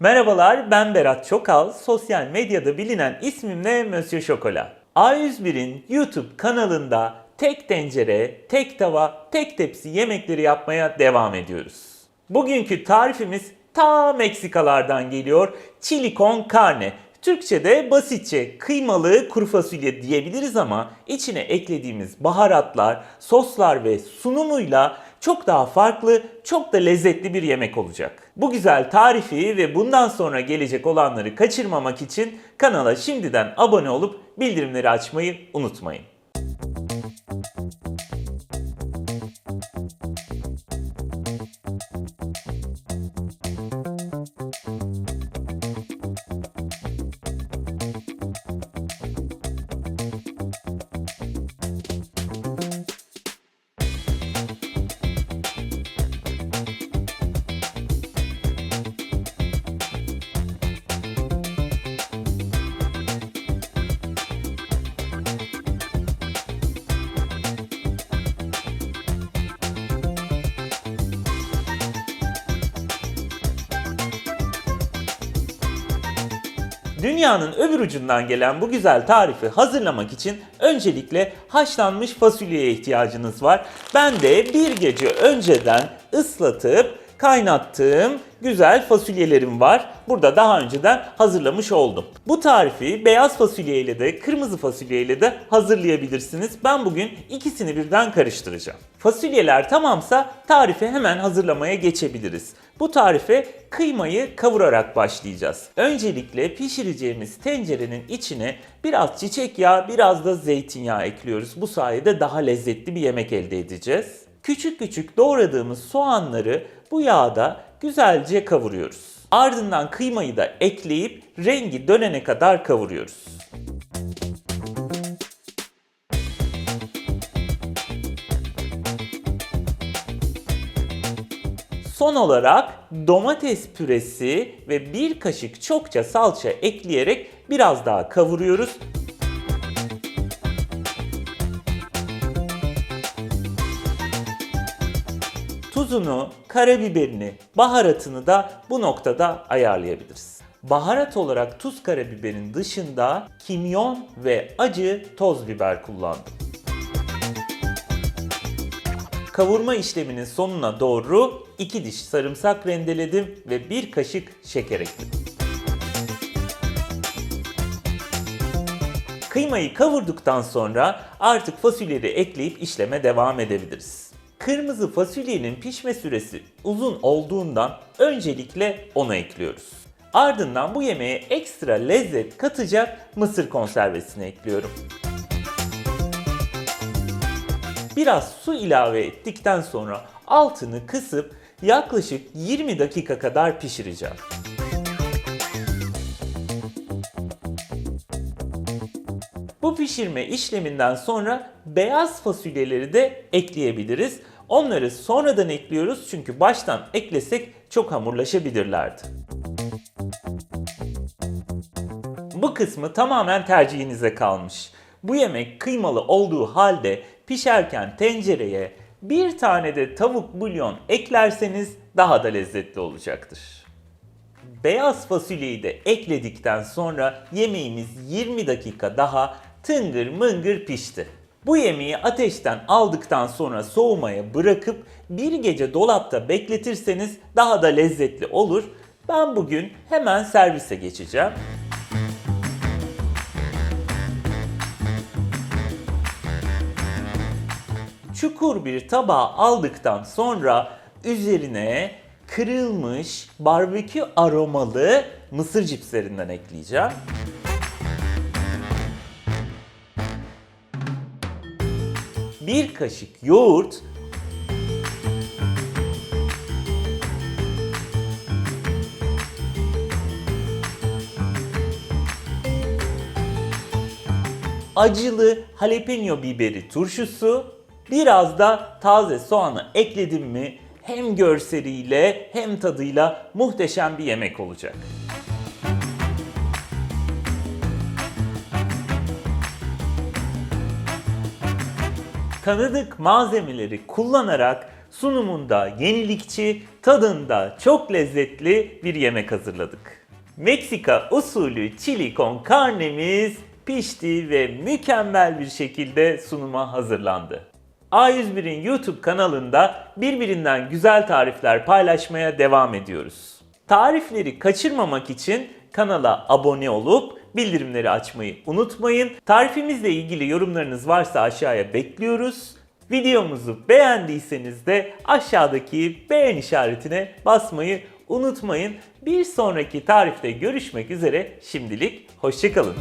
Merhabalar ben Berat Çokal, sosyal medyada bilinen ismimle Monsieur Şokola. A101'in YouTube kanalında tek tencere, tek tava, tek tepsi yemekleri yapmaya devam ediyoruz. Bugünkü tarifimiz ta Meksikalardan geliyor. Chili con carne. Türkçe'de basitçe kıymalı kuru fasulye diyebiliriz ama içine eklediğimiz baharatlar, soslar ve sunumuyla çok daha farklı, çok da lezzetli bir yemek olacak. Bu güzel tarifi ve bundan sonra gelecek olanları kaçırmamak için kanala şimdiden abone olup bildirimleri açmayı unutmayın. Dünyanın öbür ucundan gelen bu güzel tarifi hazırlamak için öncelikle haşlanmış fasulyeye ihtiyacınız var. Ben de bir gece önceden ıslatıp kaynattığım güzel fasulyelerim var. Burada daha önceden hazırlamış oldum. Bu tarifi beyaz fasulye ile de kırmızı fasulye ile de hazırlayabilirsiniz. Ben bugün ikisini birden karıştıracağım. Fasulyeler tamamsa tarifi hemen hazırlamaya geçebiliriz. Bu tarife kıymayı kavurarak başlayacağız. Öncelikle pişireceğimiz tencerenin içine biraz çiçek yağı, biraz da zeytinyağı ekliyoruz. Bu sayede daha lezzetli bir yemek elde edeceğiz. Küçük küçük doğradığımız soğanları bu yağda güzelce kavuruyoruz. Ardından kıymayı da ekleyip rengi dönene kadar kavuruyoruz. Son olarak domates püresi ve bir kaşık çokça salça ekleyerek biraz daha kavuruyoruz. Tuzunu, karabiberini, baharatını da bu noktada ayarlayabiliriz. Baharat olarak tuz karabiberin dışında kimyon ve acı toz biber kullandım. Kavurma işleminin sonuna doğru 2 diş sarımsak rendeledim ve 1 kaşık şeker ekledim. Kıymayı kavurduktan sonra artık fasulyeleri ekleyip işleme devam edebiliriz. Kırmızı fasulyenin pişme süresi uzun olduğundan öncelikle onu ekliyoruz. Ardından bu yemeğe ekstra lezzet katacak mısır konservesini ekliyorum. Biraz su ilave ettikten sonra altını kısıp yaklaşık 20 dakika kadar pişireceğim. Bu pişirme işleminden sonra beyaz fasulyeleri de ekleyebiliriz. Onları sonradan ekliyoruz çünkü baştan eklesek çok hamurlaşabilirlerdi. Bu kısmı tamamen tercihinize kalmış. Bu yemek kıymalı olduğu halde pişerken tencereye bir tane de tavuk bulyon eklerseniz daha da lezzetli olacaktır. Beyaz fasulyeyi de ekledikten sonra yemeğimiz 20 dakika daha tıngır mıngır pişti. Bu yemeği ateşten aldıktan sonra soğumaya bırakıp bir gece dolapta bekletirseniz daha da lezzetli olur. Ben bugün hemen servise geçeceğim. çukur bir tabağa aldıktan sonra üzerine kırılmış barbekü aromalı mısır cipslerinden ekleyeceğim. Bir kaşık yoğurt, acılı jalapeno biberi turşusu, biraz da taze soğanı ekledim mi hem görseliyle hem tadıyla muhteşem bir yemek olacak. Tanıdık malzemeleri kullanarak sunumunda yenilikçi, tadında çok lezzetli bir yemek hazırladık. Meksika usulü chili con carne'miz pişti ve mükemmel bir şekilde sunuma hazırlandı. A101'in YouTube kanalında birbirinden güzel tarifler paylaşmaya devam ediyoruz. Tarifleri kaçırmamak için kanala abone olup bildirimleri açmayı unutmayın. Tarifimizle ilgili yorumlarınız varsa aşağıya bekliyoruz. Videomuzu beğendiyseniz de aşağıdaki beğen işaretine basmayı unutmayın. Bir sonraki tarifte görüşmek üzere. Şimdilik hoşçakalın.